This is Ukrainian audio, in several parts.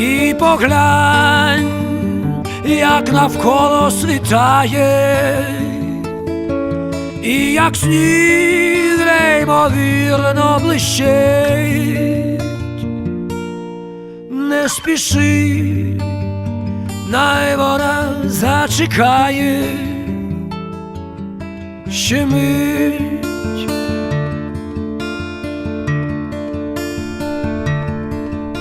І поглянь, як навколо світає, і як сніг неймовірно блищить, не спіши, най вона зачекає, ще мить.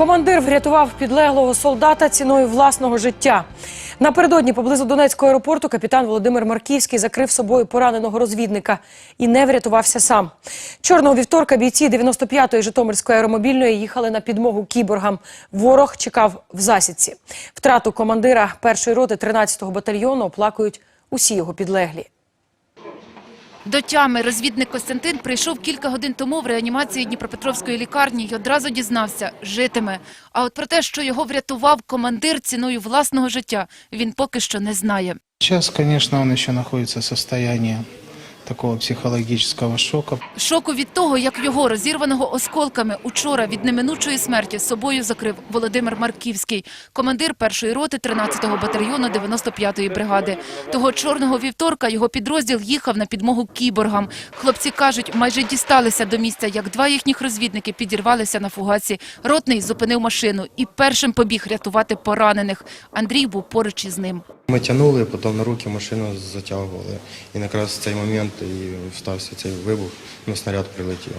Командир врятував підлеглого солдата ціною власного життя. Напередодні поблизу Донецького аеропорту капітан Володимир Марківський закрив собою пораненого розвідника і не врятувався сам. Чорного вівторка бійці 95-ї Житомирської аеромобільної їхали на підмогу кіборгам. Ворог чекав в засідці. Втрату командира першої роти 13-го батальйону оплакують усі його підлеглі. До тями розвідник Костянтин прийшов кілька годин тому в реанімації Дніпропетровської лікарні і одразу дізнався – житиме. А от про те, що його врятував командир ціною власного життя, він поки що не знає. Зараз, звісно, він ще знаходиться в состоянии такого психологического шока. Шоку від того, як його, розірваного осколками, учора від неминучої смерті з собою закрив Володимир Марківський, командир першої роти 13-го батальйону 95-ї бригади. Того чорного вівторка його підрозділ їхав на підмогу кіборгам. Хлопці кажуть, майже дісталися до місця, як два їхніх розвідники підірвалися на фугаці. Ротний зупинив машину і першим побіг рятувати поранених. Андрій був поруч із ним. Ми тягнули, потім на руки машину затягували. І якраз в цей момент і стався цей вибух, ну снаряд прилетів.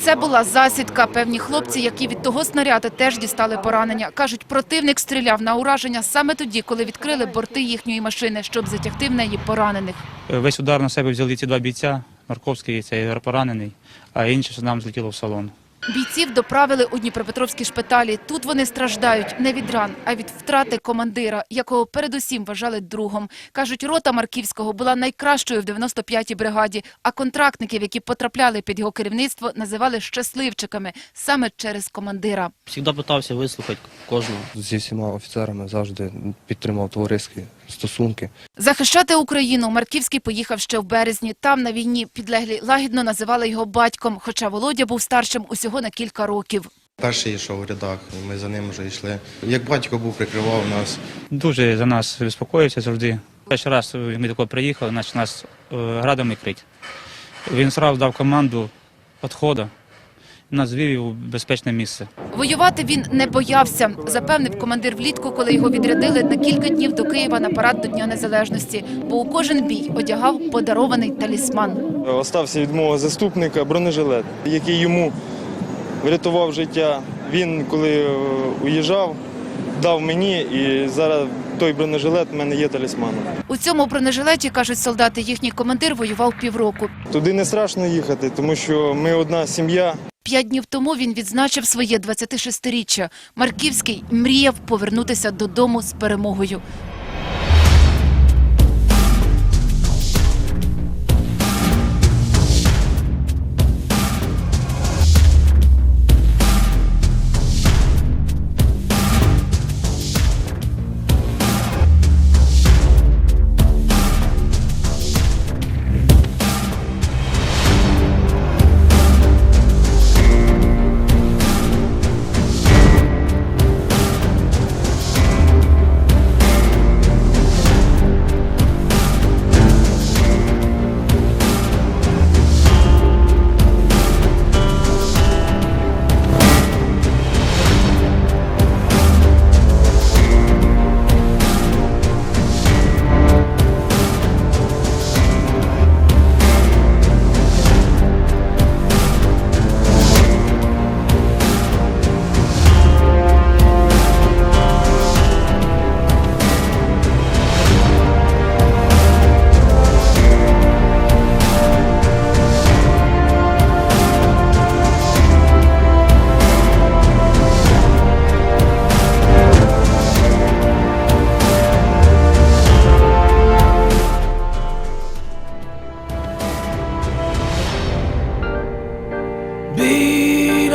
Це була засідка. Певні хлопці, які від того снаряду теж дістали поранення. Кажуть, противник стріляв на ураження саме тоді, коли відкрили борти їхньої машини, щоб затягти в неї поранених. Весь удар на себе взяли ці два бійця, Марковський, цей поранений, а інше нам злетіло в салон. Бійців доправили у Дніпропетровські шпиталі. Тут вони страждають не від ран, а від втрати командира, якого передусім вважали другом. Кажуть, рота Марківського була найкращою в 95-й бригаді, а контрактників, які потрапляли під його керівництво, називали щасливчиками саме через командира. Всегда питався вислухати кожного. зі всіма офіцерами завжди підтримав товариські стосунки. Захищати Україну Марківський поїхав ще в березні. Там на війні підлеглі лагідно називали його батьком, хоча Володя був старшим усього на кілька років. Перший йшов у рядах, ми за ним вже йшли. Як батько був, прикривав нас. Дуже за нас безпокоївся завжди. Перший раз ми тако приїхали, значить нас е, градом крить. Він одразу дав команду відходу, нас звів у безпечне місце. Воювати він не боявся, запевнив командир влітку, коли його відрядили на кілька днів до Києва на парад до Дня Незалежності, бо у кожен бій одягав подарований талісман. Остався від мого заступника бронежилет, який йому врятував життя. Він, коли е, уїжджав, дав мені, і зараз той бронежилет в мене є талісманом. У цьому бронежилеті, кажуть солдати, їхній командир воював півроку. Туди не страшно їхати, тому що ми одна сім'я. П'ять днів тому він відзначив своє 26-річчя. Марківський мріяв повернутися додому з перемогою.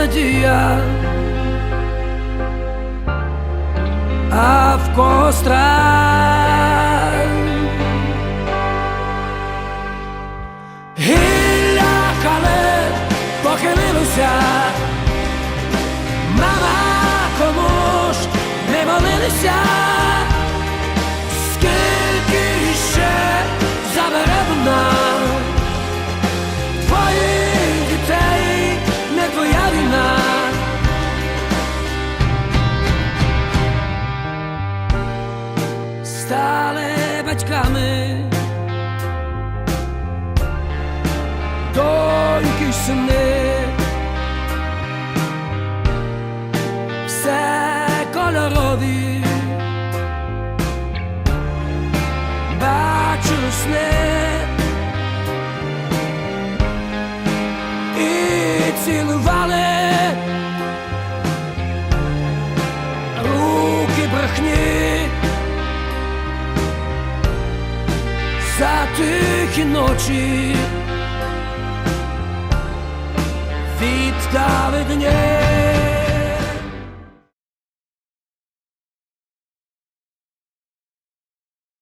надія, а в когось страх. Гілля хале похилилося, мама кому ж не молилися, батьками, доньки сини, цілували тихі ночі віддали дні.